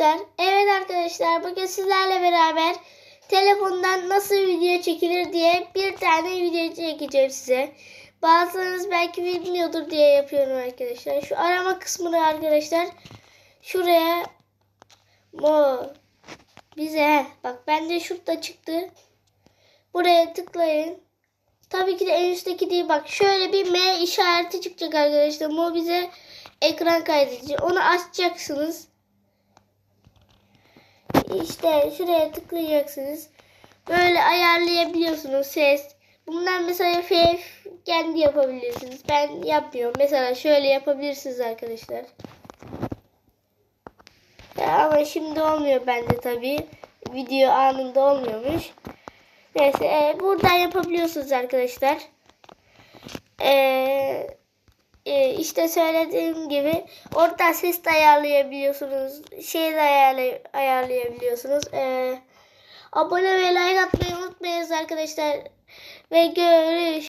arkadaşlar. Evet arkadaşlar bugün sizlerle beraber telefondan nasıl video çekilir diye bir tane video çekeceğim size. Bazılarınız belki bilmiyordur diye yapıyorum arkadaşlar. Şu arama kısmını arkadaşlar şuraya mo bize bak bende şurada çıktı. Buraya tıklayın. Tabii ki de en üstteki değil bak şöyle bir M işareti çıkacak arkadaşlar. Mo bize ekran kaydedici. Onu açacaksınız. İşte şuraya tıklayacaksınız. Böyle ayarlayabiliyorsunuz ses. Bundan mesela FF kendi yapabilirsiniz. Ben yapmıyorum. Mesela şöyle yapabilirsiniz arkadaşlar. Ya ama şimdi olmuyor bende tabii. Video anında olmuyormuş. Neyse e, buradan yapabiliyorsunuz arkadaşlar. Eee işte söylediğim gibi oradan ses de ayarlayabiliyorsunuz. Şey de ayarlay ayarlayabiliyorsunuz. E, abone ve like atmayı unutmayınız arkadaşlar. Ve görüş.